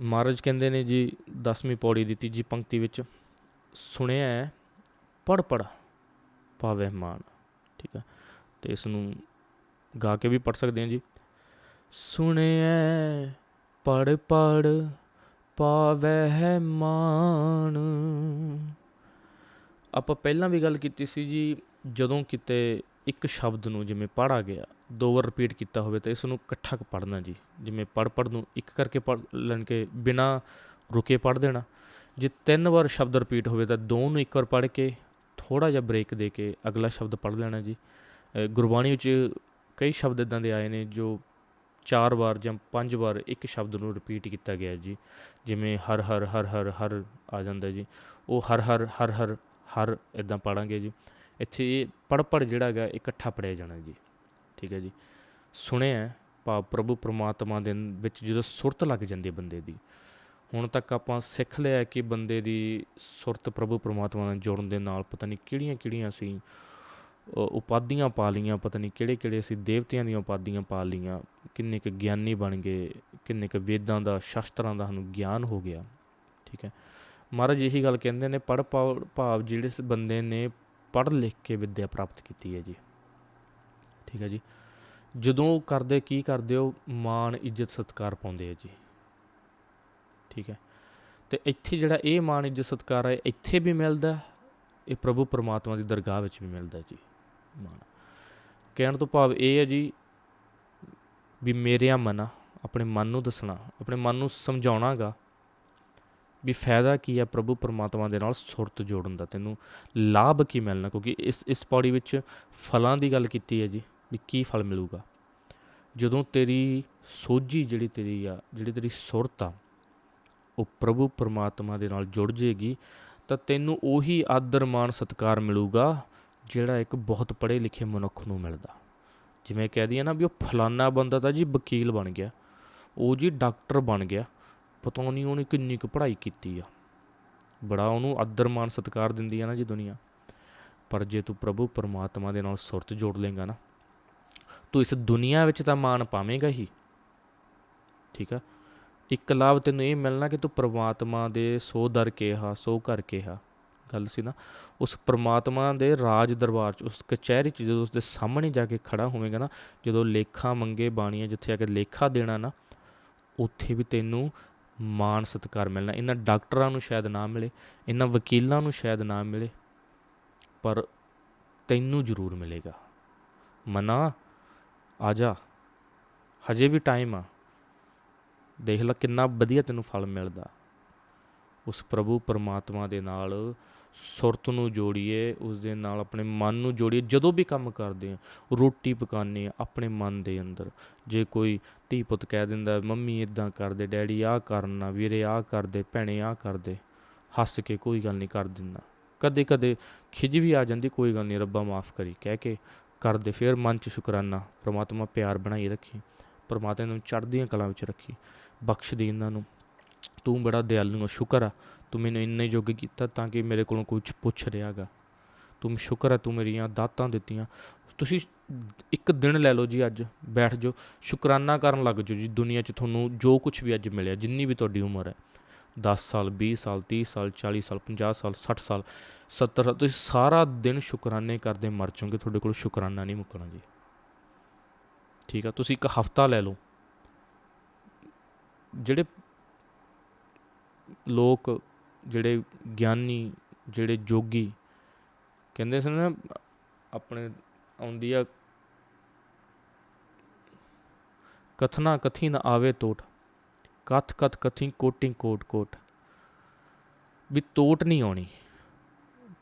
ਮਹਾਰਾਜ ਕਹਿੰਦੇ ਨੇ ਜੀ 10ਵੀਂ ਪੌੜੀ ਦੀ ਤੀਜੀ ਪੰਕਤੀ ਵਿੱਚ। ਸੁਣਿਆ ਹੈ, ਪੜ ਪੜ ਪਾਵੇ ਮਾਨ। ਠੀਕ ਹੈ ਤੇ ਇਸ ਨੂੰ ਗਾ ਕੇ ਵੀ ਪੜ ਸਕਦੇ ਹਾਂ ਜੀ। ਸੁਣਿਆ ਪੜ ਪੜ ਪਾਵੇ ਮਾਨ। ਆਪਾਂ ਪਹਿਲਾਂ ਵੀ ਗੱਲ ਕੀਤੀ ਸੀ ਜੀ ਜਦੋਂ ਕਿਤੇ ਇੱਕ ਸ਼ਬਦ ਨੂੰ ਜਿਵੇਂ ਪੜ੍ਹਾ ਗਿਆ, ਦੋ ਵਾਰ ਰਿਪੀਟ ਕੀਤਾ ਹੋਵੇ ਤਾਂ ਇਸ ਨੂੰ ਇਕੱਠਾ ਪੜ੍ਹਨਾ ਜੀ। ਜਿਵੇਂ ਪੜ ਪੜ ਨੂੰ ਇੱਕ ਕਰਕੇ ਪੜ੍ਹ ਲੈਣ ਕੇ ਬਿਨਾ ਰੁਕੇ ਪੜ੍ਹ ਦੇਣਾ। ਜੇ ਤਿੰਨ ਵਾਰ ਸ਼ਬਦ ਰਿਪੀਟ ਹੋਵੇ ਤਾਂ ਦੋ ਨੂੰ ਇੱਕ ਵਾਰ ਪੜ੍ਹ ਕੇ ਥੋੜਾ ਜਿਹਾ ਬ੍ਰੇਕ ਦੇ ਕੇ ਅਗਲਾ ਸ਼ਬਦ ਪੜ੍ਹ ਲੈਣਾ ਜੀ। ਗੁਰਬਾਣੀ ਵਿੱਚ ਕਈ ਸ਼ਬਦ ਇਦਾਂ ਦੇ ਆਏ ਨੇ ਜੋ ਚਾਰ ਵਾਰ ਜਾਂ ਪੰਜ ਵਾਰ ਇੱਕ ਸ਼ਬਦ ਨੂੰ ਰਿਪੀਟ ਕੀਤਾ ਗਿਆ ਜੀ। ਜਿਵੇਂ ਹਰ ਹਰ ਹਰ ਹਰ ਹਰ ਆ ਜਾਂਦਾ ਜੀ। ਉਹ ਹਰ ਹਰ ਹਰ ਹਰ ਹਰ ਇਦਾਂ ਪੜਾਂਗੇ ਜੀ। ਇੱਥੇ ਇਹ ਪੜ ਪੜ ਜਿਹੜਾ ਹੈਗਾ, ਇਕੱਠਾ ਪੜਿਆ ਜਾਣਾ ਜੀ। ਠੀਕ ਹੈ ਜੀ। ਸੁਣਿਆ ਭਾਵ ਪ੍ਰਭੂ ਪ੍ਰਮਾਤਮਾ ਦੇ ਵਿੱਚ ਜਦੋਂ ਸੁਰਤ ਲੱਗ ਜਾਂਦੀ ਹੈ ਬੰਦੇ ਦੀ, ਹੁਣ ਤੱਕ ਆਪਾਂ ਸਿੱਖ ਲਿਆ ਕਿ ਬੰਦੇ ਦੀ ਸੁਰਤ ਪ੍ਰਭੂ ਪ੍ਰਮਾਤਮਾ ਨਾਲ ਜੁੜਨ ਦੇ ਨਾਲ ਪਤਾ ਨਹੀਂ ਕਿਹੜੀਆਂ ਕਿਹੜੀਆਂ ਅਸੀਂ ਉਪਾਧੀਆਂ ਪਾ ਲਈਆਂ, ਪਤਾ ਨਹੀਂ ਕਿਹੜੇ ਕਿਹੜੇ ਅਸੀਂ ਦੇਵਤਿਆਂ ਦੀਆਂ ਉਪਾਧੀਆਂ ਪਾ ਲਈਆਂ, ਕਿੰਨੇ ਕੁ ਗਿਆਨੀ ਬਣ ਗਏ, ਕਿੰਨੇ ਕੁ ਵੇਦਾਂ ਦਾ, ਸ਼ਾਸਤਰਾਂ ਦਾ ਸਾਨੂੰ ਗਿਆਨ ਹੋ ਗਿਆ। ਠੀਕ ਹੈ। ਮਹਾਰਾਜ ਇਹੀ ਗੱਲ ਕਹਿੰਦੇ ਨੇ ਪੜ ਭਾਵ ਜਿਹੜੇ ਬੰਦੇ ਨੇ ਪੜ੍ਹ ਲਿਖ ਕੇ ਵਿੱਦਿਆ ਪ੍ਰਾਪਤ ਕੀਤੀ ਹੈ ਜੀ। ਠੀਕ ਹੈ ਜੀ। ਜਦੋਂ ਕਰਦੇ ਕੀ ਕਰਦੇ ਹੋ? ਮਾਣ ਇੱਜ਼ਤ ਸਤਿਕਾਰ ਪਾਉਂਦੇ ਆ ਜੀ। ਠੀਕ ਹੈ। ਤੇ ਇੱਥੇ ਜਿਹੜਾ ਇਹ ਮਾਣ ਇੱਜ਼ਤ ਸਤਿਕਾਰ ਹੈ ਇੱਥੇ ਵੀ ਮਿਲਦਾ ਇਹ ਪ੍ਰਭੂ ਪਰਮਾਤਮਾ ਦੀ ਦਰਗਾਹ ਵਿੱਚ ਵੀ ਮਿਲਦਾ ਜੀ ਮਾਣ। ਕਹਿਣ ਤੋਂ ਭਾਵ ਇਹ ਹੈ ਜੀ ਵੀ ਮੇਰਿਆ ਮਨ ਆ, ਆਪਣੇ ਮਨ ਨੂੰ ਦੱਸਣਾ ਆਪਣੇ ਮਨ ਨੂੰ ਸਮਝਾਉਣਾਗਾ ਵੀ ਫਾਇਦਾ ਕੀ ਆ ਪ੍ਰਭੂ ਪਰਮਾਤਮਾ ਦੇ ਨਾਲ ਸੁਰਤ ਜੋੜਨ ਦਾ? ਤੈਨੂੰ ਲਾਭ ਕੀ ਮਿਲਣਾ? ਕਿਉਂਕਿ ਇਸ ਇਸ ਪੌੜੀ ਵਿੱਚ ਫਲਾਂ ਦੀ ਗੱਲ ਕੀਤੀ ਹੈ ਜੀ, ਵੀ ਕੀ ਫਲ ਮਿਲੂਗਾ? ਜਦੋਂ ਤੇਰੀ ਸੋਝੀ ਜਿਹੜੀ ਤੇਰੀ ਆ, ਜਿਹੜੀ ਤੇਰੀ ਸੁਰਤ ਆ, ਉਹ ਪ੍ਰਭੂ ਪਰਮਾਤਮਾ ਦੇ ਨਾਲ ਜੁੜ ਜੇਗੀ, ਤਾਂ ਤੈਨੂੰ ਉਹੀ ਆਦਰ ਮਾਣ ਸਤਿਕਾਰ ਮਿਲੂਗਾ, ਜਿਹੜਾ ਇੱਕ ਬਹੁਤ ਪੜ੍ਹੇ ਲਿਖੇ ਮਨੁੱਖ ਨੂੰ ਮਿਲਦਾ। ਜਿਵੇਂ ਕਹਿ ਦਈਏ ਨਾ ਵੀ ਉਹ ਫਲਾਨਾ ਬੰਦਾ ਤਾਂ ਜੀ ਵਕੀਲ ਬਣ ਗਿਆ। ਉਹ ਜੀ ਡਾਕਟਰ ਬਣ ਗਿਆ। ਪਤਾ ਨਹੀਂ ਉਹਨੇ ਕਿੰਨੀ ਕੁ ਪੜ੍ਹਾਈ ਕੀਤੀ ਆ। ਬੜਾ ਉਹਨੂੰ ਆਦਰ ਮਾਣ ਸਤਿਕਾਰ ਦਿੰਦੀ ਆ ਨਾ ਜੀ ਦੁਨੀਆ। ਪਰ ਜੇ ਤੂੰ ਪ੍ਰਭੂ ਪਰਮਾਤਮਾ ਦੇ ਨਾਲ ਸੁਰਤ ਜੋੜ ਲੇਗਾ ਨਾ, ਤੂੰ ਇਸ ਦੁਨੀਆ ਵਿੱਚ ਤਾਂ ਮਾਣ ਪਾਵੇਂਗਾ ਹੀ। ਠੀਕ ਆ? ਇੱਕ ਲਾਭ ਤੈਨੂੰ ਇਹ ਮਿਲਣਾ ਕਿ ਤੂੰ ਪਰਮਾਤਮਾ ਦੇ ਸੋ ਦਰ ਕਿਹਾ, ਸੋ ਘਰ ਕਿਹਾ। ਗੱਲ ਸੀ ਨਾ, ਉਸ ਪਰਮਾਤਮਾ ਦੇ ਰਾਜ ਦਰਬਾਰ 'ਚ, ਉਸ ਕਚਹਿਰੀ 'ਚ ਜਦੋਂ ਉਸ ਦੇ ਸਾਹਮਣੇ ਜਾ ਕੇ ਖੜਾ ਹੋਵੇਂਗਾ ਨਾ, ਜਦੋਂ ਲੇਖਾ ਮੰਗੇ ਬਾਣੀਆਂ ਜਿੱਥੇ ਆ ਕੇ ਲੇਖਾ ਦੇਣਾ ਨਾ, ਉੱਥੇ ਵੀ ਤੈਨੂੰ ਮਾਣ ਸਤਿਕਾਰ ਮਿਲਣਾ। ਇਹਨਾਂ ਡਾਕਟਰਾਂ ਨੂੰ ਸ਼ਾਇਦ ਨਾ ਮਿਲੇ, ਇਹਨਾਂ ਵਕੀਲਾਂ ਨੂੰ ਸ਼ਾਇਦ ਨਾ ਮਿਲੇ, ਪਰ ਤੈਨੂੰ ਜ਼ਰੂਰ ਮਿਲੇਗਾ। ਮਨਾ, ਆ ਜਾ। ਹਜੇ ਵੀ ਟਾਈਮ ਆ। ਦੇਖ ਲੈ ਕਿੰਨਾ ਵਧੀਆ ਤੈਨੂੰ ਫਲ ਮਿਲਦਾ। ਉਸ ਪ੍ਰਭੂ ਪਰਮਾਤਮਾ ਦੇ ਨਾਲ ਸੁਰਤ ਨੂੰ ਜੋੜੀਏ, ਉਸ ਦੇ ਨਾਲ ਆਪਣੇ ਮਨ ਨੂੰ ਜੋੜੀਏ, ਜਦੋਂ ਵੀ ਕੰਮ ਕਰਦੇ ਆ ਰੋਟੀ ਪਕਾਉਂਦੇ ਆ ਆਪਣੇ ਮਨ ਦੇ ਅੰਦਰ। ਜੇ ਕੋਈ ਧੀ ਪੁੱਤ ਕਹਿ ਦਿੰਦਾ, ਮੰਮੀ ਇਦਾਂ ਕਰਦੇ, ਡੈਡੀ ਆਹ ਕਰਨਾ ਵੀਰੇ ਆਹ ਕਰਦੇ, ਭੈਣੇ ਆਹ ਕਰਦੇ। ਹੱਸ ਕੇ ਕੋਈ ਗੱਲ ਨਹੀਂ ਕਰ ਦਿੰਦਾ। ਕਦੇ ਕਦੇ ਖਿਜ ਵੀ ਆ ਜਾਂਦੀ, ਕੋਈ ਗੱਲ ਨਹੀਂ, ਰੱਬਾ ਮਾਫ ਕਰੀ। ਕਹਿ ਕੇ ਕਰਦੇ, ਫਿਰ ਮਨ 'ਚ ਸ਼ੁਕਰਾਨਾ, ਪ੍ਰਮਾਤਮਾ ਪਿਆਰ ਬਣਾਈ ਰੱਖੀ, ਪ੍ਰਮਾਤਮਾ ਨੂੰ ਚੜ੍ਹਦੀਆਂ ਕਲਾਂ ਵਿੱਚ ਰੱਖੀ ਬਖਸ਼ ਦੇ ਇਹਨਾਂ ਨੂੰ। ਤੂੰ ਬੜਾ ਦਿਆਲੂ ਆ, ਸ਼ੁਕਰ ਆ। ਤੂੰ ਮੈਨੂੰ ਇੰਨੇ ਯੋਗ ਕੀਤਾ ਤਾਂ ਕਿ ਮੇਰੇ ਕੋਲੋਂ ਕੁਝ ਪੁੱਛ ਰਿਹਾਗਾ ਤੂੰ ਸ਼ੁਕਰ ਆ, ਤੂੰ ਮੇਰੀਆਂ ਦਾਤਾਂ ਦਿੱਤੀਆਂ। ਤੁਸੀਂ ਇੱਕ ਦਿਨ ਲੈ ਲਓ ਜੀ ਅੱਜ, ਬੈਠ ਜਾਓ। ਸ਼ੁਕਰਾਨਾ ਕਰਨ ਲੱਗ ਜਾਓ ਜੀ ਦੁਨੀਆ 'ਚ ਤੁਹਾਨੂੰ ਜੋ ਕੁਝ ਵੀ ਅੱਜ ਮਿਲਿਆ, ਜਿੰਨੀ ਵੀ ਤੁਹਾਡੀ ਉਮਰ ਹੈ। 10 ਸਾਲ 20 ਸਾਲ 30 ਸਾਲ 40 ਸਾਲ 50 ਸਾਲ 60 ਸਾਲ 70 ਸਾਲ, ਤੁਸੀਂ ਸਾਰਾ ਦਿਨ ਸ਼ੁਕਰਾਨੇ ਕਰਦੇ ਮਰ ਜਾਓਗੇ, ਤੁਹਾਡੇ ਕੋਲ ਸ਼ੁਕਰਾਨਾ ਨਹੀਂ ਮੁੱਕਣਾ ਜੀ। ਠੀਕ ਆ, ਤੁਸੀਂ ਇੱਕ ਹਫਤਾ ਲੈ ਲਓ। ਜਿਹੜੇ ਲੋਕ ਜਿਹੜੇ ਗਿਆਨੀ, ਜਿਹੜੇ ਜੋਗੀ ਕਹਿੰਦੇ ਸਨ ਨਾ, ਆਪਣੇ ਆਉਂਦੀ ਆ ਕਥਨਾ ਕਥੀ ਨਾ ਆਵੇ ਟੋਟ ਕਥ ਕਥ ਕਥੀ ਕੋਟਿੰਗ ਕੋਟ ਕੋਟ। ਵੀ ਟੋਟ ਨਹੀਂ ਆਉਣੀ,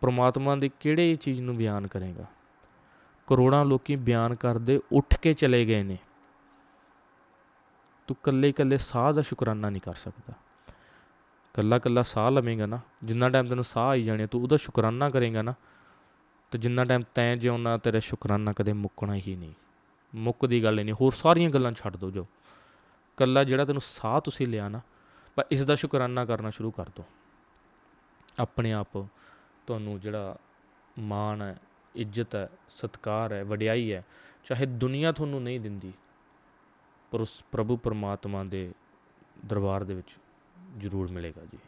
ਪ੍ਰਮਾਤਮਾ ਦੇ ਕਿਹੜੇ ਚੀਜ਼ ਨੂੰ ਬਿਆਨ ਕਰੇਗਾ? ਕਰੋੜਾਂ ਲੋਕੀ ਬਿਆਨ ਕਰਦੇ ਉੱਠ ਕੇ ਚਲੇ ਗਏ ਨੇ। ਤੂੰ ਕੱਲੇ ਕੱਲੇ ਸਾਹ ਦਾ ਸ਼ੁਕਰਾਨਾ ਨਹੀਂ ਕਰ ਸਕਦਾ। ਕੱਲਾ ਕੱਲਾ ਸਾਹ ਲਵੇਂਗਾ ਨਾ, ਜਿੰਨਾ ਟਾਈਮ ਤੈਨੂੰ ਸਾਹ ਆਈ ਜਾਣੇ ਤੂੰ ਉਹਦਾ ਸ਼ੁਕਰਾਨਾ ਕਰੇਗਾ ਨਾ, ਤੇ ਜਿੰਨਾ ਟਾਈਮ ਤੈਂ ਜਿਉਣਾ ਤੇਰਾ ਸ਼ੁਕਰਾਨਾ ਕਦੇ ਮੁੱਕਣਾ ਹੀ ਨਹੀਂ। ਮੁੱਕਦੀ ਗੱਲ ਹੀ ਨਹੀਂ, ਹੋਰ ਸਾਰੀਆਂ ਗੱਲਾਂ ਛੱਡ ਦੋ ਜੋ। ਕੱਲਾ ਜਿਹੜਾ ਤੈਨੂੰ ਸਾਹ ਤੁਸੀਂ ਲਿਆ ਨਾ ਪਰ ਇਸ ਦਾ ਸ਼ੁਕਰਾਨਾ ਕਰਨਾ ਸ਼ੁਰੂ ਕਰ ਦੋ। ਆਪਣੇ ਆਪ ਤੁਹਾਨੂੰ ਜਿਹੜਾ ਮਾਣ ਹੈ, ਇੱਜ਼ਤ ਹੈ, ਸਤਿਕਾਰ ਹੈ, ਵਡਿਆਈ ਹੈ, ਚਾਹੇ ਦੁਨੀਆ ਤੁਹਾਨੂੰ ਨਹੀਂ ਦਿੰਦੀ, ਪਰ ਉਸ ਪ੍ਰਭੂ ਪਰਮਾਤਮਾ ਦੇ ਦਰਬਾਰ ਦੇ ਵਿੱਚ ਜ਼ਰੂਰ ਮਿਲੇਗਾ ਜੀ।